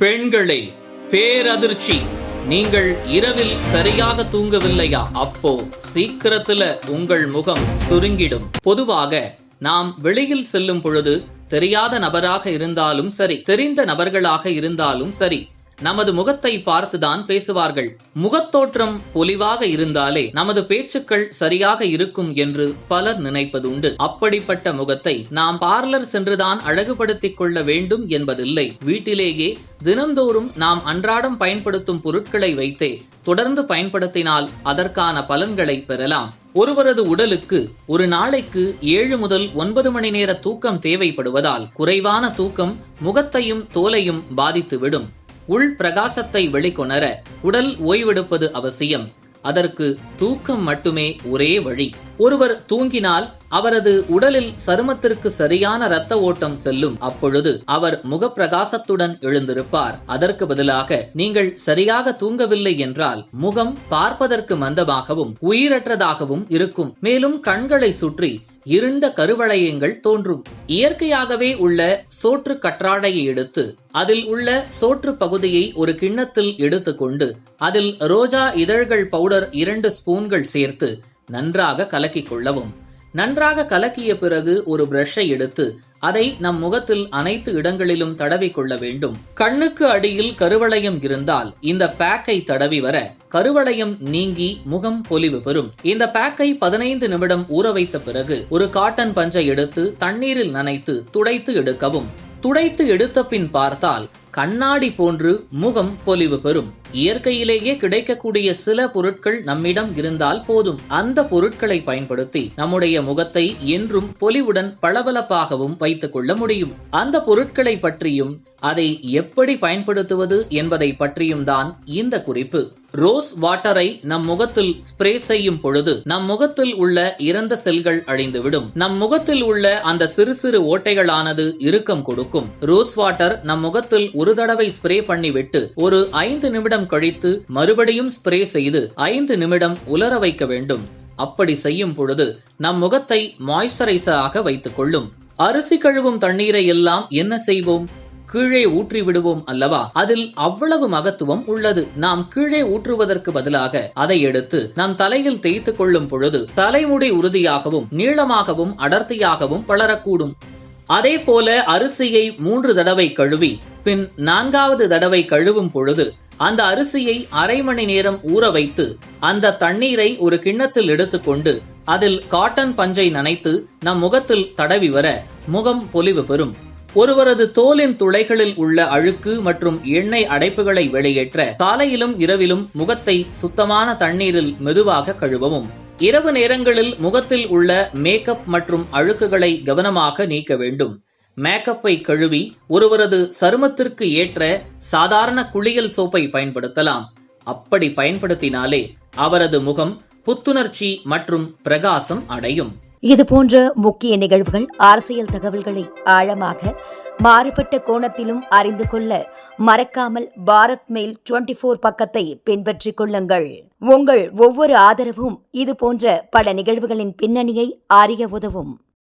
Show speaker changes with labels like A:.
A: பெண்களே பேரதிர்ச்சி. நீங்கள் இரவில் சரியாக தூங்கவில்லையா? அப்போ சீக்கிரத்துல உங்கள் முகம் சுருங்கிடும். பொதுவாக நாம் வெளியில் செல்லும் பொழுது தெரியாத நபராக இருந்தாலும் சரி தெரிந்த நபர்களாக இருந்தாலும் சரி நமது முகத்தை பார்த்துதான் பேசுவார்கள். முகத்தோற்றம் பொலிவாக இருந்தாலே நமது பேச்சுக்கள் சரியாக இருக்கும் என்று பலர் நினைப்பதுண்டு. அப்படிப்பட்ட முகத்தை நாம் பார்லர் சென்றுதான் அழகுபடுத்திக் கொள்ள வேண்டும் என்பதில்லை. வீட்டிலேயே தினந்தோறும் நாம் அன்றாடம் பயன்படுத்தும் பொருட்களை வைத்தே தொடர்ந்து பயன்படுத்தினால் அதற்கான பலன்களை பெறலாம். ஒருவரது உடலுக்கு ஒரு நாளைக்கு ஏழு முதல் ஒன்பது மணி நேர தூக்கம் தேவைப்படுவதால் குறைவான தூக்கம் முகத்தையும் தோலையும் பாதித்துவிடும். உள் பிரகாசத்தை வெளிக்கொணர உடல் ஓய்வெடுப்பது அவசியம். அதற்கு தூக்கம் மட்டுமே ஒரே வழி. ஒருவர் தூங்கினால் அவரது உடலில் சருமத்திற்கு சரியான இரத்த ஓட்டம் செல்லும். அப்பொழுது அவர் முகப்பிரகாசத்துடன் எழுந்திருப்பார். அதற்கு பதிலாக நீங்கள் சரியாக தூங்கவில்லை என்றால் முகம் பார்ப்பதற்கு மந்தமாகவும் உயிரற்றதாகவும் இருக்கும். மேலும் கண்களை சுற்றி இருண்ட கருவளையங்கள் தோன்றும். இயற்கையாகவே உள்ள சோற்று கற்றாடையை எடுத்து அதில் உள்ள சோற்று பகுதியை ஒரு கிண்ணத்தில் எடுத்துக்கொண்டு அதில் ரோஜா இதழ்கள் பவுடர் இரண்டு ஸ்பூன்கள் சேர்த்து நன்றாக கலக்கிக் கொள்ளவும். நன்றாக கலக்கிய பிறகு ஒரு பிரஷை எடுத்து அதை நம் முகத்தில் அனைத்து இடங்களிலும் தடவி கொள்ள வேண்டும். கண்ணுக்கு அடியில் கருவளையம் இருந்தால் இந்த பேக்கை தடவி வர கருவளையம் நீங்கி முகம் பொலிவு பெறும். இந்த பேக்கை பதினைந்து நிமிடம் ஊற வைத்த பிறகு ஒரு காட்டன் பஞ்சை எடுத்து தண்ணீரில் நனைத்து துடைத்து எடுக்கவும். துடைத்து எடுத்த பின் பார்த்தால் கண்ணாடி போன்று முகம் பொலிவு பெறும். இயற்கையிலேயே கிடைக்கக்கூடிய சில பொருட்கள் நம்மிடம் இருந்தால் போதும். அந்த பொருட்களை பயன்படுத்தி நம்முடைய முகத்தை என்றும் பொலிவுடன் பளபளப்பாகவும் வைத்துக் கொள்ள முடியும். அந்த பொருட்களை பற்றியும் அதை எப்படி பயன்படுத்துவது என்பதை பற்றியும் தான் இந்த குறிப்பு. ரோஸ் வாட்டரை நம் முகத்தில் ஸ்ப்ரே செய்யும் பொழுது நம் முகத்தில் உள்ள இறந்த செல்கள் அழிந்துவிடும். நம் முகத்தில் உள்ள அந்த சிறு சிறு ஓட்டைகளானது இறுக்கம் கொடுக்கும். ரோஸ் வாட்டர் நம் முகத்தில் ஒரு ஒரு தடவை ஸ்ப்ரே பண்ணிவிட்டு ஒரு ஐந்து நிமிடம் கழித்து மறுபடியும் ஸ்ப்ரே செய்து ஐந்து நிமிடம் உலர வைக்க வேண்டும். அப்படி செய்யும் பொழுது நம் முகத்தை மாய்ஸ்சரைசராக வைத்துக் கொள்ளும் அரிசி கழுவும் தண்ணீரை எல்லாம் என்ன செய்வோம்? கீழே ஊற்றி விடுவோம் அல்லவா? அதில் அவ்வளவு மகத்துவம் உள்ளது. நாம் கீழே ஊற்றுவதற்கு பதிலாக அதை எடுத்து நம் தலையில் தேய்த்து கொள்ளும் பொழுது தலைமுடி உறுதியாகவும் நீளமாகவும் அடர்த்தியாகவும் வளரக்கூடும். அதே போல அரிசியை மூன்று தடவை கழுவி பின் நான்காவது தடவை கழுவும் பொழுது அந்த அரிசியை அரை மணி நேரம் ஊற வைத்து அந்த தண்ணீரை ஒரு கிண்ணத்தில் எடுத்துக்கொண்டு அதில் காட்டன் பஞ்சை நனைத்து நம் முகத்தில் தடவி வர முகம் பொலிவு பெறும். ஒருவரது தோலின் துளைகளில் உள்ள அழுக்கு மற்றும் எண்ணெய் அடைப்புகளை வெளியேற்ற காலையிலும் இரவிலும் முகத்தை சுத்தமான தண்ணீரில் மெதுவாக கழுவவும். இரவு நேரங்களில் முகத்தில் உள்ள மேக்கப் மற்றும் அழுக்குகளை கவனமாக நீக்க வேண்டும். மேக்கப்பை கழுவி ஒருவரது சருமத்திற்கு ஏற்ற சாதாரண குளியல் சோப்பை பயன்படுத்தலாம். அப்படி பயன்படுத்தினாலே அவரது முகம் புத்துணர்ச்சி மற்றும் பிரகாசம் அடையும்.
B: இது போன்ற முக்கிய நிகழ்வுகள் அரசியல் தகவல்களை ஆழமாக மாறுபட்ட கோணத்திலும் அறிந்து கொள்ள மறக்காமல் பாரத் மெயில் டுவெண்டி போர் பக்கத்தை பின்பற்றிக் கொள்ளுங்கள். உங்கள் ஒவ்வொரு ஆதரவும் இது போன்ற பல நிகழ்வுகளின் பின்னணியை அறிய உதவும்.